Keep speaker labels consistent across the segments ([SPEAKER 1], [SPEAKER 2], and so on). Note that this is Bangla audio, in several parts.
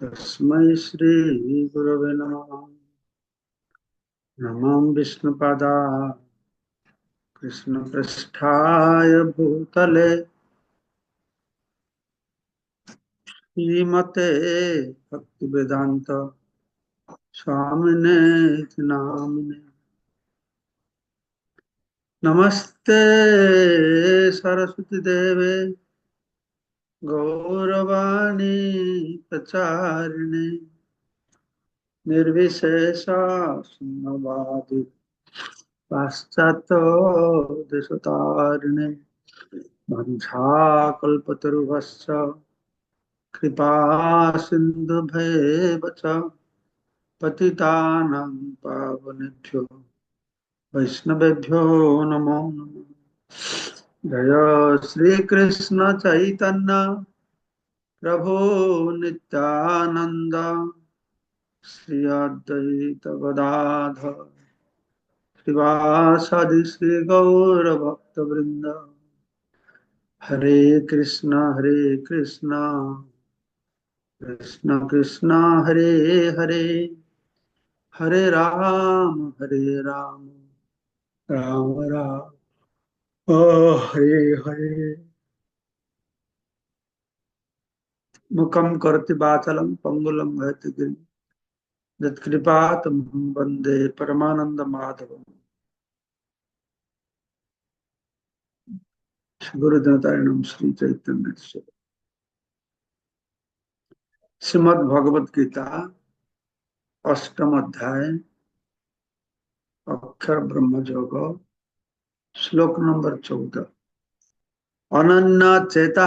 [SPEAKER 1] तस्मै श्रीगुरवे नमः नमं विष्णुपदा कृष्णपृष्ठाय भूतले श्रीमते भक्तिवेदान्त स्वामिने नामिने नमस्ते सरस्वती देवे गौरवाणी प्रचारिणे निर्विशेषा सुनवादी पाश्चात्य देशतारिणे वंशाकल्पतरुभश्च कृपा सिन्धुभैव च पतितानां पावनेभ्यो वैष्णवेभ्यो नमो नमः जय श्री कृष्ण चैतन्य प्रभो नित्यानन्द श्री अद्वैत गदाध श्रीवासादि श्री गौरभक्तवृन्द हरे कृष्ण हरे कृष्ण कृष्ण कृष्ण हरे हरे हरे राम हरे राम राम राम हरे हरे मुखम करते बातलम पंगुलम गहत गिरी कृपा तम वंदे परमानंद माधव गुरुदत्तायणम श्री चैतन्य श्रीमद भगवत गीता अष्टम अध्याय अक्षर ब्रह्म जगत श्लोक नंबर चौदह अनन्य चेता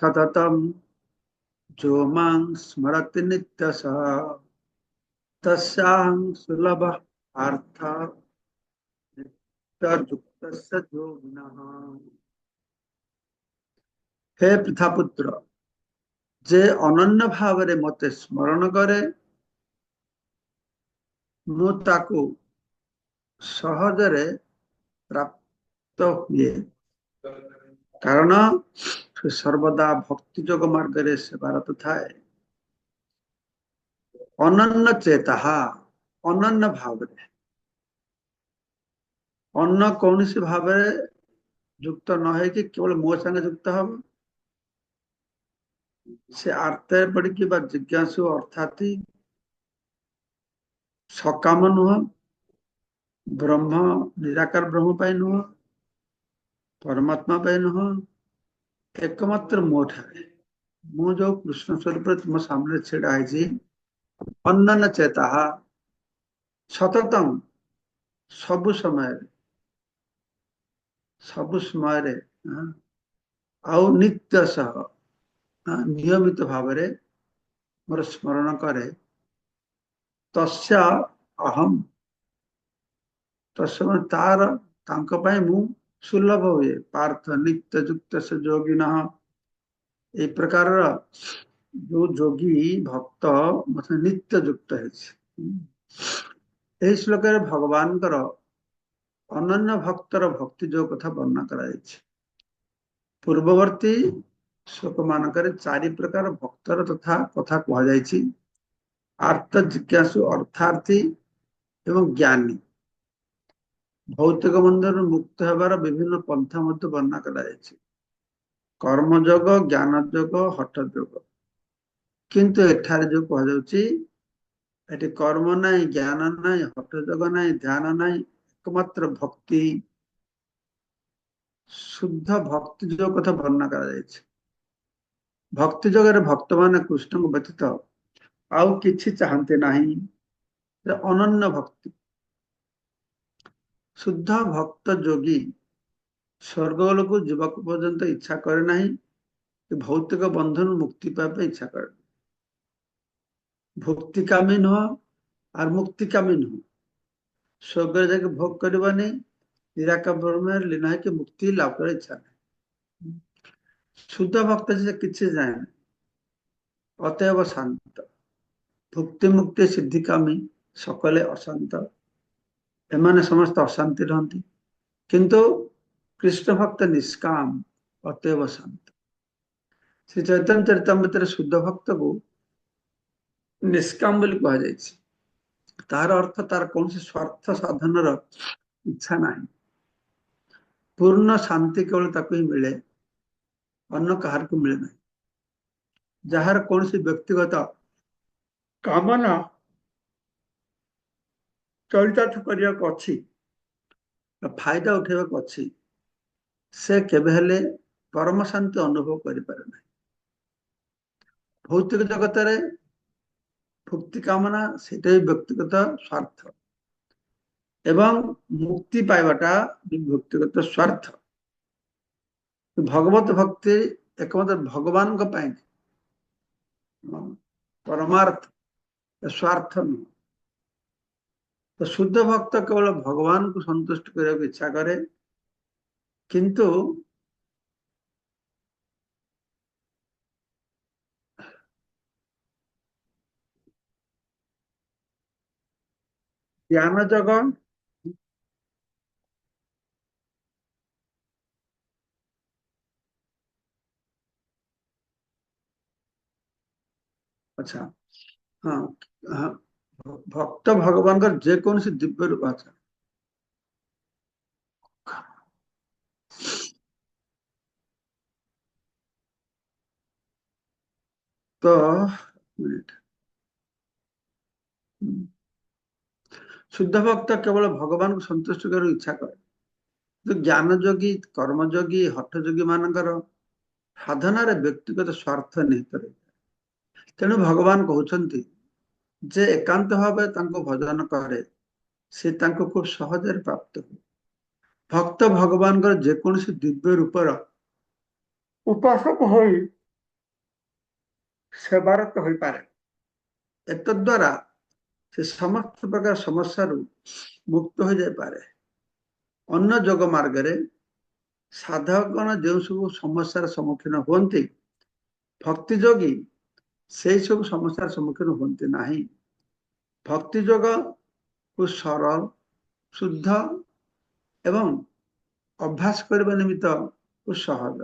[SPEAKER 1] सततम जो मां स्मरति नित्य तस्यां सुलभ अर्थ হে পৃথাপুত্র যে অনন্য ভাବରେ ମୋତେ ସ୍ମରଣ କରେ ମୁଁ ତାକୁ ସହଜରେ ପ୍ରାପ୍ତ ହୁଏ କାରଣ ସେ ସର୍ବଦା ଭକ୍ତି ଯୋଗ ମାର୍ଗରେ ସେବାରତ ଥାଏ ଅନନ୍ୟ ଚେତାହା ଅନନ୍ୟ ଭାବରେ ଅନ୍ୟ କୌଣସି ଭାବରେ ଯୁକ୍ତ ନ ହେଇକି କେବଳ ମୋ ସାଙ୍ଗେ ଯୁକ୍ତ ହବ ସେ ଆର୍ତ୍ତେ ପଡିକି ବା ଜିଜ୍ଞାସୁ ଅର୍ଥାତ୍ ସକାମ ନୁହଁ ବ୍ରହ୍ମ ନିରାକାର ବ୍ରହ୍ମ ପାଇଁ ନୁହଁ પરમાત્મા બહેન હો એકમાત્ર મોં ઠરે મોં જો કૃષ્ણ સ્વરૂપ સામે છેડાયજી অন্যান্য চেতা সততম সবু সময়ের সবু সময়ের আউ নিত্য সহ নিয়মিত ভাবে মোর স্মরণ করে তস্যা অহম তস্য মানে তার তাঁক মু ସୁଲଭ ହୁଏ ପାର୍ଥ ନିତ୍ୟ ଯୁକ୍ତ ସେ ଯୋଗୀ ନହ ଏଇ ପ୍ରକାରର ଯୋଉ ଯୋଗୀ ଭକ୍ତ ମଧ୍ୟ ନିତ୍ୟ ଯୁକ୍ତ ହେଇଛି ଏହି ଶ୍ଲୋକରେ ଭଗବାନଙ୍କର ଅନନ୍ୟ ଭକ୍ତର ଭକ୍ତି ଯୋଗ କଥା ବର୍ଣ୍ଣନା କରାଯାଇଛି ପୂର୍ବବର୍ତ୍ତୀ ଶ୍ଲୋକ ମାନଙ୍କରେ ଚାରି ପ୍ରକାର ଭକ୍ତର ତଥା କଥା କୁହାଯାଇଛି ଆର୍ତ୍ତ ଜିଜ୍ଞାସୁ ଅର୍ଥାର୍ଥୀ ଏବଂ ଜ୍ଞାନୀ ଭୌତିକ ବନ୍ଧନରୁ ମୁକ୍ତ ହେବାର ବିଭିନ୍ନ ପନ୍ଥା ମଧ୍ୟ ବର୍ଣ୍ଣନା କରାଯାଇଛି କର୍ମଯୋଗ ଜ୍ଞାନ ଯୋଗ ହଠ ଯୋଗ କିନ୍ତୁ ଏଠାରେ ଯୋଉ କୁହାଯାଉଛି ଏଠି କର୍ମ ନାହିଁ ଜ୍ଞାନ ନାହିଁ ହଠ ଯୋଗ ନାହିଁ ଧ୍ୟାନ ନାହିଁ ଏକମାତ୍ର ଭକ୍ତି ଶୁଦ୍ଧ ଭକ୍ତି ଯୋଗ କଥା ବର୍ଣ୍ଣନା କରାଯାଇଛି ଭକ୍ତି ଯୋଗରେ ଭକ୍ତମାନେ କୃଷ୍ଣଙ୍କ ବ୍ୟତୀତ ଆଉ କିଛି ଚାହାନ୍ତି ନାହିଁ ଅନନ୍ୟ ଭକ୍ତି ଶୁଦ୍ଧ ଭକ୍ତ ଯୋଗୀ ସ୍ୱର୍ଗଲୋକକୁ ଯିବାକୁ ପର୍ଯ୍ୟନ୍ତ ଇଚ୍ଛା କରେ ନାହିଁ କି ଭୌତିକ ବନ୍ଧନରୁ ମୁକ୍ତି ପାଇବା ପାଇଁ ଇଚ୍ଛା କରେ ଭୁକ୍ତିକାମୀ ନୁହଁ আর মুক্তিকামী নୁହଁ ସ୍ୱର୍ଗରେ ଯାଇକି ଭୋଗ କରିବନି ନିରାକରଣରେ ଲୀନ ହେଇକି ମୁକ୍ତି ଲାଭ କରିବା ଇଚ୍ଛା ନାହିଁ ଶୁଦ୍ଧ ଭକ୍ତ ଯେ କିଛି ଜାଣେନି অতএব শান্ত ভুক্তি মুক্তি সিদ্ধিকামী সকলে অশান্ত ଏମାନେ ସମସ୍ତେ ଅଶାନ୍ତି ରହନ୍ତି କିନ୍ତୁ କୃଷ୍ଣ ଭକ୍ତ ନିଷ୍କାମ ଅତଏବ ଶାନ୍ତ ଶ୍ରୀ ଚୈତନ୍ୟ ଚରିତାମୃତରେ ଶୁଦ୍ଧ ଭକ୍ତକୁ ନିଷ୍କାମ ବୋଲି କୁହାଯାଇଛି ତାହାର ଅର୍ଥ ତାର କୌଣସି ସ୍ୱାର୍ଥ ସାଧନର ଇଚ୍ଛା ନାହିଁ ପୂର୍ଣ୍ଣ ଶାନ୍ତି କେବଳ ତାକୁ ହିଁ ମିଳେ ଅନ୍ୟ କାହାରିକୁ ମିଳେ ନାହିଁ ଯାହାର କୌଣସି ବ୍ୟକ୍ତିଗତ କାମନା ଚରିତାର୍ଥ କରିବାକୁ ଅଛି ଫାଇଦା ଉଠାଇବାକୁ ଅଛି ସେ କେବେ ହେଲେ ପରମ ଶାନ୍ତି ଅନୁଭବ କରିପାରେ ନାହିଁ ଭୌତିକ ଜଗତରେ ଭୁକ୍ତି କାମନା ସେଇଟା ବି ବ୍ୟକ୍ତିଗତ ସ୍ୱାର୍ଥ ଏବଂ ମୁକ୍ତି ପାଇବାଟା ବି ବ୍ୟକ୍ତିଗତ ସ୍ୱାର୍ଥ ଭଗବତ ଭକ୍ତି ଏକମାତ୍ର ଭଗବାନଙ୍କ ପାଇଁ ପରମାର୍ଥ ସ୍ୱାର୍ଥ ନୁହଁ তো শুদ্ধ ভক্ত কেবল ভগবানকে সন্তুষ্ট করার ইচ্ছা করে কিন্তু ধ্যান যোগ আচ্ছা হ্যাঁ হ্যাঁ ଭକ୍ତ ଭଗବାନଙ୍କର ଯେକୌଣସି ଦିବ୍ୟ ରୂପ ଆଚରଣ ତ শুদ্ধ ভক্ত কেবল ভগবানଙ୍କୁ সন্তুষ্ট করার ইচ্ছা করে জ্ঞান যোগী কর্মযোগী হঠযোগী মানଙ୍କର সাধনাରେ ବ୍ୟକ୍ତିଗତ ସ୍ୱାର୍ଥ ନିହିତ ରହିଥାଏ ତେଣୁ ଭଗବାନ କହୁଛନ୍ତି ଯେ ଏକାନ୍ତ ଭାବେ ତାଙ୍କୁ ଭଜନ କରେ ସେ ତାଙ୍କୁ ଖୁବ୍ ସହଜରେ ପ୍ରାପ୍ତ ହୁଏ ଭକ୍ତ ଭଗବାନଙ୍କର ଯେକୌଣସି ଦିବ୍ୟ ରୂପର ଉପାସକ ହୋଇ ସେବାରତ ହୋଇପାରେ ଏତଦ୍ୱାରା ସେ ସମସ୍ତ ପ୍ରକାର ସମସ୍ୟାରୁ ମୁକ୍ତ ହୋଇଯାଇପାରେ ଅନ୍ୟ ଯୋଗ ମାର୍ଗରେ ସାଧକଗଣ ଯେଉଁ ସବୁ ସମସ୍ୟାର ସମ୍ମୁଖୀନ ହୁଅନ୍ତି ଭକ୍ତି ଯୋଗୀ ସେଇ ସବୁ ସମସ୍ୟାର ସମ୍ମୁଖୀନ ହୁଅନ୍ତି ନାହିଁ ভক্তি যোগ খুব সরল শুদ্ধ এবং ଅଭ୍ୟାସ କରିବା ନିମିତ୍ତ ସହଜ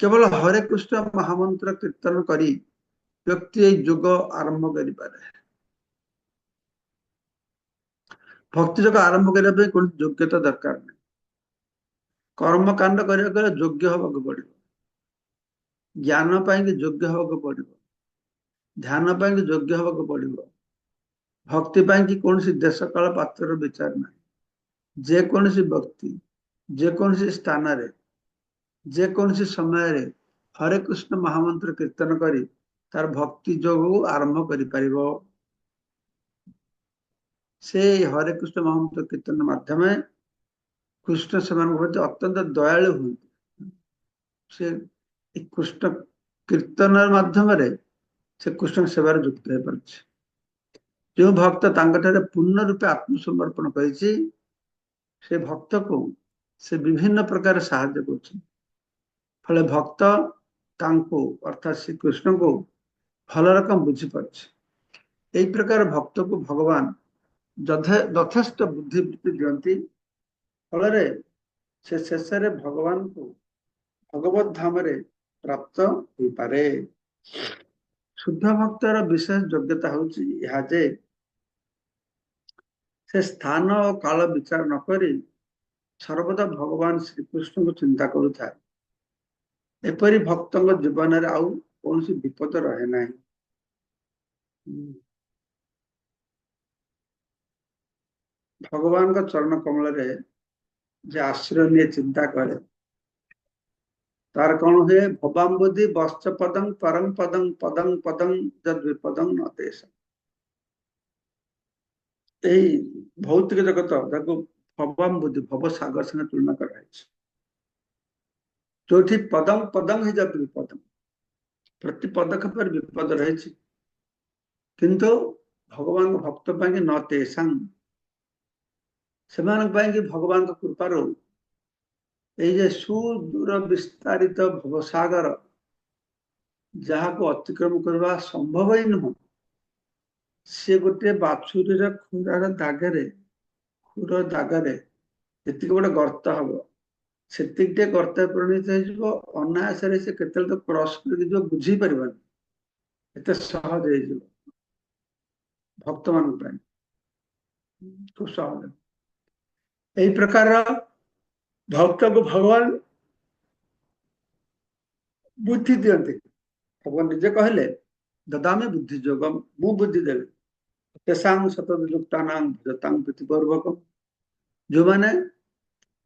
[SPEAKER 1] କେବଳ ହରେ କୃଷ୍ଣ ମହାମନ୍ତ୍ର କୀର୍ତ୍ତନ କରି ବ୍ୟକ୍ତି ଏଇ ଯୋଗ ଆରମ୍ଭ କରିପାରେ ଭକ୍ତି ଯୋଗ ଆରମ୍ଭ କରିବା ପାଇଁ କୌଣସି ଯୋଗ୍ୟତା ଦରକାର ନାହିଁ କର୍ମକାଣ୍ଡ କରିବାକୁ ହେଲେ ଯୋଗ୍ୟ ହେବାକୁ ପଡିବ ଜ୍ଞାନ ପାଇଁକି ଯୋଗ୍ୟ ହେବାକୁ ପଡିବ ध्यान योग्य हवाक पड़ो भक्ति पाई कौन देश काल पात्र विचार ना जेकोसी व्यक्ति जेकोसी स्थान जेकोसी समय हरे कृष्ण महामंत्र कीर्तन करी तार भक्ति जग को आरंभ से हरे कृष्ण महामंत्र कीर्तन मध्यम कृष्ण से प्रति अत्यंत दयालु हे कृष्ण कीर्तन मध्यम ସେ କୃଷ୍ଣ ସେବାରେ ଯୁକ୍ତ ହେଇପାରୁଛି ଯେଉଁ ଭକ୍ତ ତାଙ୍କଠାରେ ପୂର୍ଣ୍ଣ ରୂପେ ଆତ୍ମସମର୍ପଣ କରିଛି ସେ ଭକ୍ତକୁ ସେ ବିଭିନ୍ନ ପ୍ରକାର ସାହାଯ୍ୟ କରୁଛନ୍ତି ଫଳେ ଭକ୍ତ ତାଙ୍କୁ ଅର୍ଥାତ୍ ଶ୍ରୀକୃଷ୍ଣଙ୍କୁ ଭଲ ରକମ ବୁଝିପାରୁଛି ଏହି ପ୍ରକାର ଭକ୍ତକୁ ଭଗବାନ ଯଥେଷ୍ଟ ବୁଦ୍ଧିବୃତ୍ତି ଦିଅନ୍ତି ଫଳରେ ସେ ଶେଷରେ ଭଗବାନଙ୍କୁ ଭଗବତ ଧାମରେ ପ୍ରାପ୍ତ ହୋଇପାରେ ଶୁଦ୍ଧ ଭକ୍ତର ବିଶେଷ ଯୋଗ୍ୟତା ହେଉଛି ଏହା ଯେ ସେ ସ୍ଥାନ ଓ କାଳ ବିଚାର ନ କରି ସର୍ବଦା ଭଗବାନ ଶ୍ରୀକୃଷ୍ଣଙ୍କୁ ଚିନ୍ତା କରୁଥାଏ ଏପରି ଭକ୍ତଙ୍କ ଜୀବନରେ ଆଉ କୌଣସି ବିପଦ ରହେ ନାହିଁ ଭଗବାନଙ୍କ ଚରଣ କମଳରେ ଯେ ଆଶ୍ରୟ ନିଏ ଚିନ୍ତା କରେ तार कौन है भवाम्बुद्धि वस्त्र पदंग परम पदंग पदंग पदंग जद विपदंग न देश यही भौतिक जगत जगह भवाम्बुद्धि भव सागर संगे तुलना कराई जो थी पदंग पदंग है जब विपदंग प्रति पदक पर विपद रहे किंतु भगवान भक्त पाई न तेसांग से भगवान कृपार ये सुदूर विस्तारित भवसागर जहाँ को अतिक्रम करवा संभव ही नुह से गोटे बाछुरी खुरार दागरे खुर दागरे जी गोटे गर्त हम से गर्त परिणत होनायास क्रस कर बुझे पार्टी सहज हो भक्त मान खुब सहज यही प्रकार भक्त को भगवान बुद्धि दिखते भगवान निजे कहले ददामे बुद्धि जोगम मु बुद्धि दे तेसांग सतदुक्तानांग भजतांग प्रीतिपूर्वक जो मैंने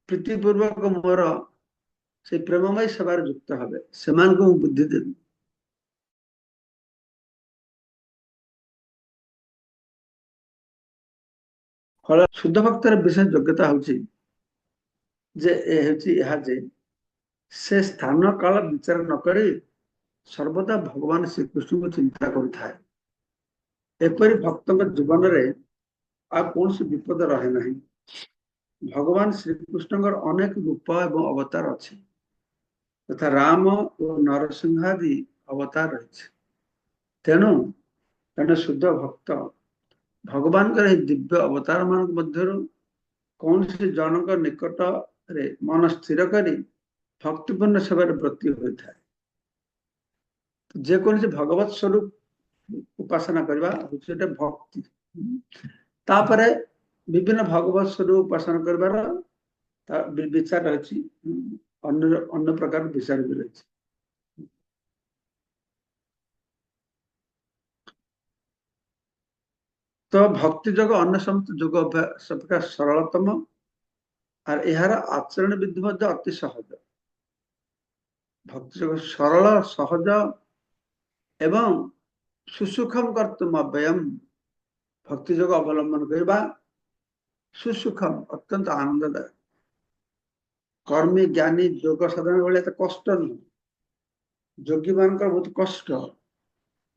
[SPEAKER 1] प्रीतिपूर्वक मोर से प्रेममय सेवार युक्त हे से बुद्धि देवी ফল শুদ্ধ ভক্তের বিশেষ যোগ্যতা হচ্ছে ଯେ ଏ ହେଉଛି ଏହା ଯେ ସେ ସ୍ଥାନ କାଳ ବିଚାର ନ କରି ସର୍ବଦା ଭଗବାନ ଶ୍ରୀକୃଷ୍ଣଙ୍କୁ ଚିନ୍ତା କରୁଥାଏ ଏପରି ଭକ୍ତଙ୍କ ଜୀବନରେ ଆଉ କୌଣସି ବିପଦ ରହେ ନାହିଁ ଭଗବାନ ଶ୍ରୀକୃଷ୍ଣଙ୍କର ଅନେକ ରୂପ ଏବଂ ଅବତାର ଅଛି ଯଥା ରାମ ଓ ନରସିଂହ ଆଦି ଅବତାର ରହିଛି ତେଣୁ ଜଣେ ଶୁଦ୍ଧ ଭକ୍ତ ଭଗବାନଙ୍କର ଏହି ଦିବ୍ୟ ଅବତାର ମାନଙ୍କ ମଧ୍ୟରୁ କୌଣସି ଜଣଙ୍କ ନିକଟ ରେ ମନ ସ୍ଥିର କରି ଭକ୍ତିପୂର୍ଣ୍ଣ ସେବାରେ ବ୍ରତି ହୋଇଥାଏ ଯେକୌଣସି ଭଗବତ ସ୍ୱରୂପ ଉପାସନା କରିବା ହଉଛି ଗୋଟେ ଭକ୍ତି ତାପରେ ବିଭିନ୍ନ ଭଗବତ ସ୍ୱରୂପ ଉପାସନା କରିବାର ବିଚାର ଅଛି ଅନ୍ୟ ଅନ୍ୟ ପ୍ରକାର ବିଚାର ବି ରହିଛି ତ ଭକ୍ତି ଯୋଗ ଅନ୍ୟ ସମସ୍ତ ଯୋଗ ଅଭ୍ୟାସ ଅପେକ୍ଷା ସରଳତମ আর আচরণ ଆଚରଣ মধ্যে অতি সহজ ভক্তি যোগ সরল সহজ এবং সুসুখম କର୍ତ୍ତୁମ ଅବ୍ୟୟମ ভক্তি যোগ অবলম্বন করা সুসুখম অত্যন্ত আনন্দদায়ক কর্মী জ্ঞানী যোগ সাধারণ বলে এত কষ্ট নুহ যোগী মান বহুত কষ্ট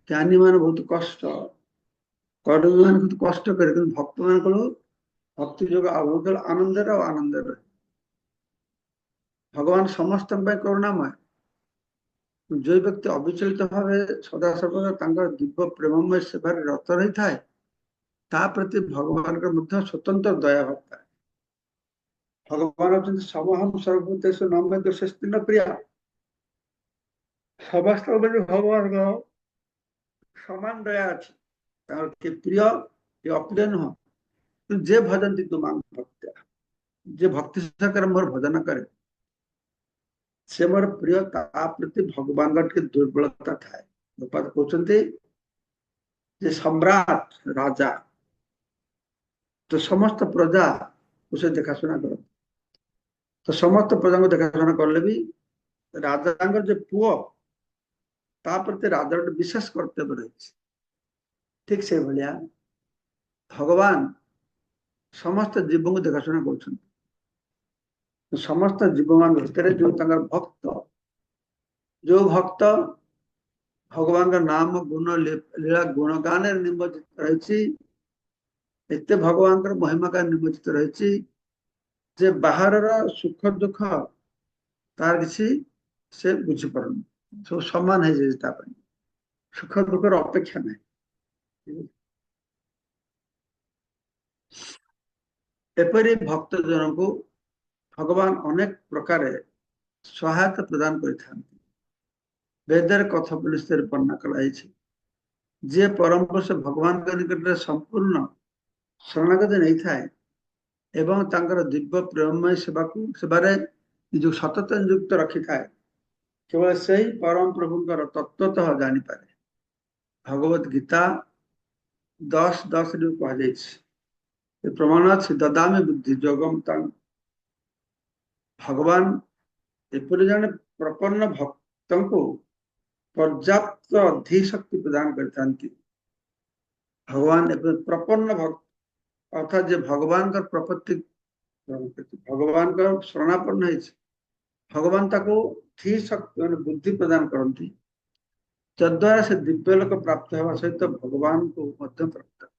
[SPEAKER 1] জ্ঞানী মানে বহুত কষ্ট কর্মী মানে বহুত কষ্ট করে কিন্তু ভক্ত মানুষ ଭକ୍ତିଯୋଗ ଅବୋଧ ଆନନ୍ଦରେ ଆଉ ଆନନ୍ଦରେ ଭଗବାନ ସମସ୍ତଙ୍କ ପାଇଁ କରୁଣାମୟ ଯୋଉ ବ୍ୟକ୍ତି ଅବିଚଳିତ ଭାବେ ସଦାସର୍ବଦା ତାଙ୍କର ଦିବ୍ୟ ପ୍ରେମମୟ ସେବାରେ ରତ ରହିଥାଏ ତା ପ୍ରତି ଭଗବାନଙ୍କର ମଧ୍ୟ ସ୍ୱତନ୍ତ୍ର ଦୟାଭାବ ଥାଏ ଭଗବାନ ହଉଛନ୍ତି ସମହମ ସର୍ବଦେଶ ନମ୍ଭେନ୍ଦ୍ର ଶ୍ରେଷ୍ଠିନ ପ୍ରିୟ ସମସ୍ତଙ୍କ ପ୍ରତି ଭଗବାନଙ୍କ ସମାନ ଦୟା ଅଛି ତାଙ୍କର କିଏ ପ୍ରିୟ କିଏ ଅପ୍ରିୟ ନୁହଁ तो जे भजन्ति तो मांग भक्त जे भक्ति सककर मोर भजन करे से मोर प्रिय प्रति भगवान के दुर्बलता थाए गोपाल कहते जे सम्राट राजा तो समस्त प्रजा उसे देखाशुना कर तो समस्त प्रजा को देखाशुना कले भी राजा जो पुओ ता प्रति राजा विशेष कर्तव्य रही ठीक से भाया भगवान ସମସ୍ତ ଜୀବଙ୍କୁ ଦେଖାଶୁଣା କରୁଛନ୍ତି ସମସ୍ତ ଜୀବମାନଙ୍କ ଭିତରେ ଯୋଉ ତାଙ୍କର ଭକ୍ତ ଯୋଉ ଭକ୍ତ ଭଗବାନଙ୍କ ନାମ ଗୁଣ ଲୀଳା ଗୁଣଗାନରେ ନିମଜ୍ଜିତ ରହିଛି ଏତେ ଭଗବାନଙ୍କର ମହିମାଗାନ ନିମଜ୍ଜିତ ରହିଛି ଯେ ବାହାରର ସୁଖ ଦୁଃଖ ତାର କିଛି ସେ ବୁଝିପାରୁନି ସବୁ ସମାନ ହେଇଯାଇଛି ତା ପାଇଁ ସୁଖ ଦୁଃଖର ଅପେକ୍ଷା ନାହିଁ ଏପରି ଭକ୍ତ ଜଣଙ୍କୁ ଭଗବାନ ଅନେକ ପ୍ରକାରେ ସହାୟତା ପ୍ରଦାନ କରିଥାନ୍ତି ବେଦରେ କଥୋପ ବିଷୟରେ ବର୍ଣ୍ଣନା କରାଯାଇଛି ଯିଏ ପରମ ପୁରୁଷ ଭଗବାନଙ୍କ ନିକଟରେ ସମ୍ପୂର୍ଣ୍ଣ ଶରଣାଗତି ନେଇଥାଏ ଏବଂ ତାଙ୍କର ଦିବ୍ୟ ପ୍ରେମମୟ ସେବାକୁ ସେବାରେ ନିଜକୁ ସତତ ନିଯୁକ୍ତ ରଖିଥାଏ କେବଳ ସେହି ପରମ ପ୍ରଭୁଙ୍କର ତତ୍ତ୍ୱତଃ ଜାଣିପାରେ ଭଗବତ ଗୀତା ଦଶ ଦଶରୁ କୁହାଯାଇଛି प्रमाणात् ददामि बुद्धि जगम तंग भगवान एपरी जन प्रपन्न भक्त को पर्याप्त अधिशक्ति प्रदान करता भगवान प्रपन्न भक्त अर्थात जे भगवान का प्रपत्ति भगवान का शरणापन्न भगवान ताको शक्ति मान बुद्धि प्रदान करती तद्वारा से दिव्य लोक प्राप्त होगा सहित तो भगवान को प्राप्त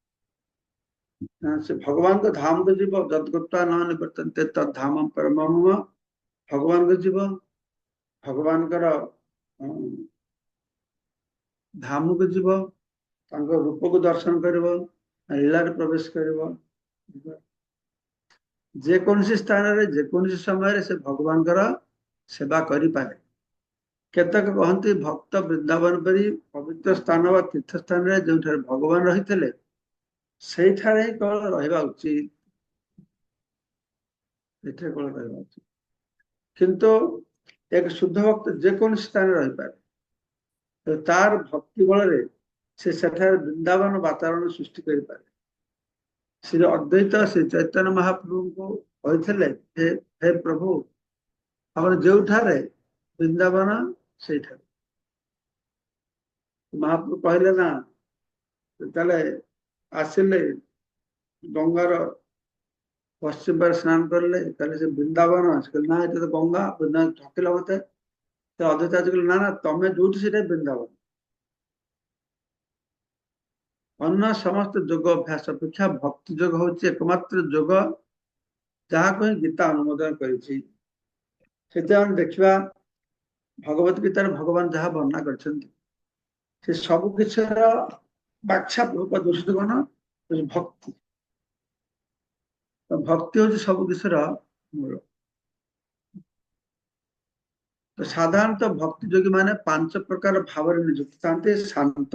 [SPEAKER 1] से भगवान को धाम को जीव जदगुप्ता न निवर्तनते तद धाम परम भगवान को जीव भगवान कर धाम को जीव ତାଙ୍କ ରୂପକୁ ଦର୍ଶନ କରିବ ଲୀଳାରେ ପ୍ରବେଶ କରିବ ଯେକୌଣସି ସ୍ଥାନରେ ଯେକୌଣସି ସମୟରେ ସେ ଭଗବାନଙ୍କର ସେବା କରିପାରେ କେତେକ କହନ୍ତି ଭକ୍ତ ବୃନ୍ଦାବନ ପରି ପବିତ୍ର ସ୍ଥାନ ବା ତୀର୍ଥ ସ୍ଥାନରେ ଯେଉଁଠାରେ ଭଗବାନ ରହିଥିଲେ ସେଇଠାରେ ହିଁ କଣ ରହିବା ଉଚିତ ଏଠାରେ କଣ ରହିବା ଉଚିତ କିନ୍ତୁ ଏକ ଶୁଦ୍ଧ ଭକ୍ତ ଯେକୌଣସି ସ୍ଥାନରେ ରହିପାରେ ତାର ଭକ୍ତି ବଳରେ ସେ ସେଠାରେ ବୃନ୍ଦାବନ ବାତାବରଣ ସୃଷ୍ଟି କରିପାରେ ଶ୍ରୀ ଅଦ୍ୱୈତ ଶ୍ରୀ ଚୈତନ୍ୟ ମହାପ୍ରଭୁଙ୍କୁ କହିଥିଲେ ହେ ହେ ପ୍ରଭୁ ଆମର ଯେଉଁଠାରେ ବୃନ୍ଦାବନ ସେଇଠାରେ ମହାପ୍ରଭୁ କହିଲେ ନା ତାହେଲେ ଆସିଲେ ଗଙ୍ଗାର ପଶ୍ଚିମ ପାଖରେ ସ୍ନାନ କରିଲେ ତାହେଲେ ସେ ବୃନ୍ଦାବନ ଅଛି କହିଲେ ନା ଏଠି ତ ଗଙ୍ଗା ବୃନ୍ଦାବନ ଠକିଲ ମତେ ସେ ଅଧ୍ୟଚାର୍ଯ୍ୟ କହିଲେ ନା ନା ତମେ ଯୋଉଠି ସେଟା ବୃନ୍ଦାବନ ଅନ୍ୟ ସମସ୍ତ ଯୋଗ ଅଭ୍ୟାସ ଅପେକ୍ଷା ଭକ୍ତି ଯୋଗ ହଉଛି ଏକମାତ୍ର ଯୋଗ ଯାହାକୁ ହିଁ ଗୀତା ଅନୁମୋଦନ କରିଛି ସେଥିପାଇଁ ଆମେ ଦେଖିବା ଭଗବତ ଗୀତାରେ ଭଗବାନ ଯାହା ବର୍ଣ୍ଣନା କରିଛନ୍ତି ସେ ସବୁ କିଛିର বাচ্চা প্রভুপাত দূষিত গণ ভক্তি ভক্তি হচ্ছে সব কিছুর মূল তো সাধারণত ভক্তি যোগী মানে পাঁচ প্রকার ভাবরে নিযুক্ত থাকে শান্ত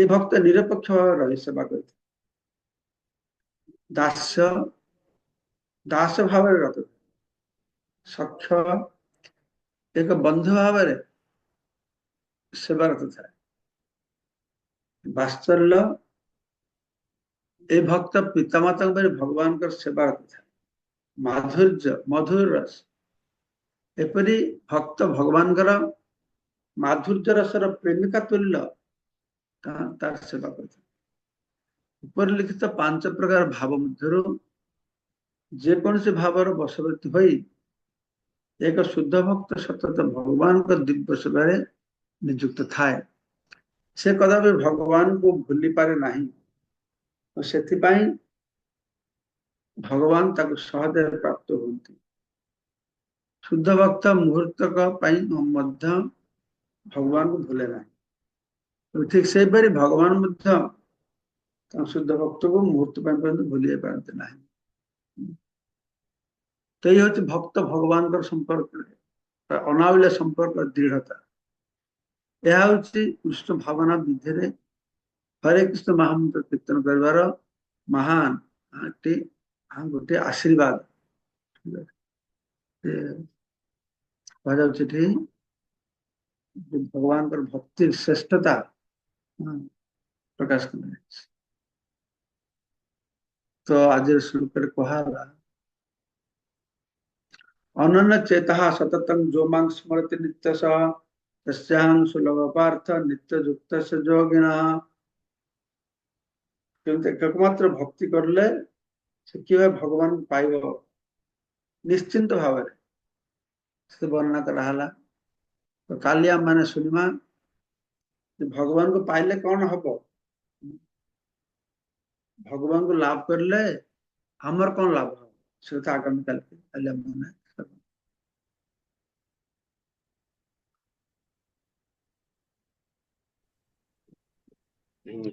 [SPEAKER 1] এই ভক্ত নিরপেক্ষ ভাবে রয়ে সেবা করে দাস দাস ভাবে রত সক্ষ ଏକ ବନ୍ଧୁ ଭାବରେ ସେବାରତ থাকে ବାତ୍ସଲ୍ୟ ଏ ଭକ୍ତ ପିତାମାତାଙ୍କ ପାଇଁ ଭଗବାନଙ୍କର ସେବା କଥା ମାଧୁର୍ଯ୍ୟ ମଧୁର ରସ ଏପରି ଭକ୍ତ ଭଗବାନଙ୍କର ମାଧୁର୍ଯ୍ୟ ରସର ପ୍ରେମିକା ତୁଲ୍ୟ ତାର ସେବା କରିଥାଏ ଉପରିଲିଖିତ ପାଞ୍ଚ ପ୍ରକାର ଭାବ ମଧ୍ୟରୁ ଯେକୌଣସି ଭାବର ବଶବର୍ତ୍ତୀ ହୋଇ ଏକ ଶୁଦ୍ଧ ଭକ୍ତ ସତତ ଭଗବାନଙ୍କ ଦିବ୍ୟ ସେବାରେ ନିଯୁକ୍ତ ଥାଏ ସେ କଦାପି ଭଗବାନଙ୍କୁ ଭୁଲି ପାରେ ନାହିଁ ଓ ସେଥିପାଇଁ ଭଗବାନ ତାକୁ ସହଜରେ ପ୍ରାପ୍ତ ହୁଅନ୍ତି ଶୁଦ୍ଧ ଭକ୍ତ ମୁହୂର୍ତ୍ତକ ପାଇଁ ମଧ୍ୟ ଭଗବାନଙ୍କୁ ଭୁଲେ ନାହିଁ ଠିକ ସେହିପରି ଭଗବାନ ମଧ୍ୟ ତାଙ୍କ ଶୁଦ୍ଧ ଭକ୍ତକୁ ମୁହୂର୍ତ୍ତ ପାଇଁ ପର୍ଯ୍ୟନ୍ତ ଭୁଲି ପାରନ୍ତି ନାହିଁ ତ ଏଇ ହଉଛି ଭକ୍ତ ଭଗବାନଙ୍କର ସମ୍ପର୍କରେ ଅନାବିଳ ସମ୍ପର୍କ ଦୃଢତା ଏହା ହେଉଛି କୃଷ୍ଣ ଭାବନା ବିଧିରେ ହରେ କୃଷ୍ଣ ମହାମନ୍ତ୍ର କୀର୍ତ୍ତନ କରିବାର ମହାନ ଗୋଟିଏ ଆଶୀର୍ବାଦ କୁହାଯାଉଛି ଏଠି ଭଗବାନଙ୍କର ଭକ୍ତି ଶ୍ରେଷ୍ଠତା ପ୍ରକାଶ କରାଯାଇଛି ତ ଆଜିର ଶ୍ଳୋକରେ କୁହାଗଲା ଅନନ୍ୟ ଚେତା ସତତଂ ଯୋମାଂ ସ୍ମରତି ନିତ୍ୟ ସହ तस्यां सुलभपार्थ নিত্যযুক্ত যোগিনা কিন্তু একমাত্র ভক্তি করলে সে কিভাবে ভগবান পাইব নিশ্চিন্ত ভাবে সে বর্ণনা করা হলা তো কালি আমি শুনবা যে ভগবানকে পাইলে কଣ হব ভগবানকে লাভ করলে আমার কଣ লাভ হব সেটা আগামীকালকে কালি
[SPEAKER 2] আমি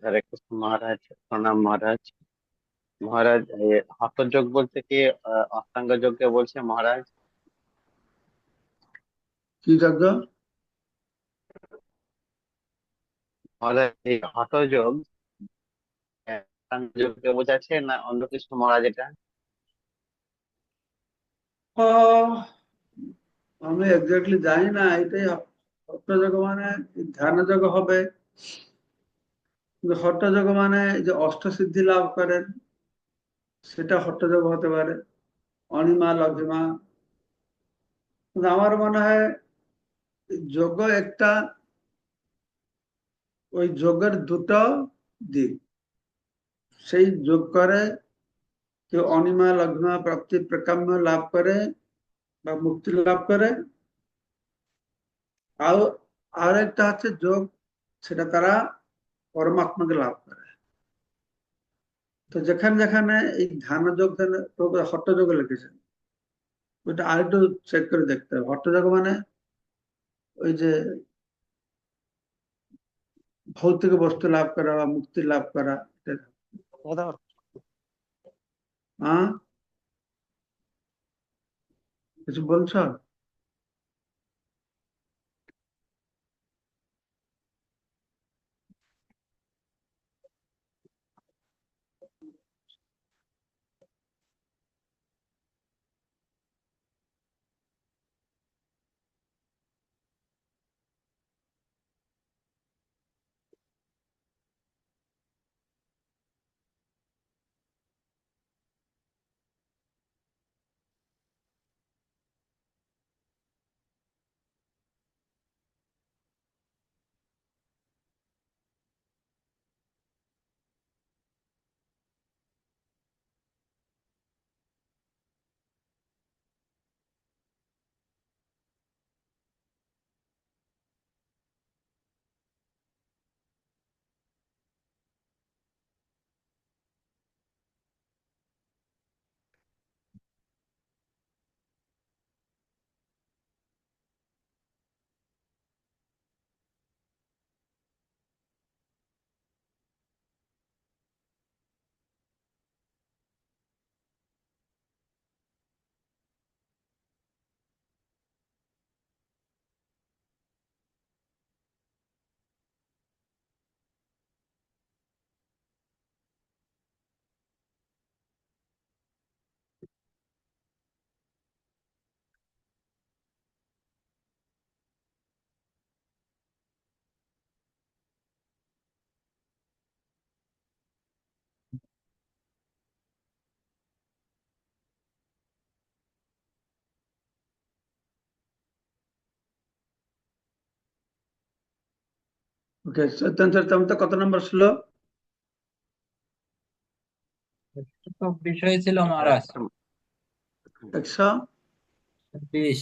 [SPEAKER 2] হরে কৃষ্ণ মহারাজ প্রণাম মহারাজ মহারাজ হতযোগ বলতে কি অষ্টাঙ্গ যজ্ঞ বলছে মহারাজ
[SPEAKER 1] কি যজ্ঞ
[SPEAKER 2] মহারাজ হতযোগ যজ্ঞ বোঝাচ্ছে না অন্য কিছু মহারাজ এটা
[SPEAKER 1] আমি এক্স্যাক্টলি জানি না এটাই হতযোগ মানে ধ্যান যোগ হবে কিন্তু হট্টযোগ মানে যে অষ্টসিদ্ধি লাভ করেন সেটা হট্টযোগ হতে পারে অনিমা লঘিমা আমার মনে হয় যোগ একটা ওই যোগের দুটো দিক সেই যোগ করে কেউ অনিমা লঘিমা প্রাপ্তি প্রকাম্য লাভ করে বা মুক্তি লাভ করে আর আর একটা হচ্ছে যোগ সেটা তারা পরমাত্মাক লাভ করে তো যেখানে যেখানে এই ধ্যান যোগ হট্টযোগে লিখেছেন ওইটা আরেকটু চেক করে দেখতে হবে হট্টযোগ মানে ওই যে ভৌতিক বস্তু লাভ করা বা মুক্তি লাভ করা হ্যাঁ কিছু বলছ ওকে তোমার তো কত নম্বর শ্লোক
[SPEAKER 3] বিষয় ছিল মহারাজ
[SPEAKER 1] একশো
[SPEAKER 3] বিশ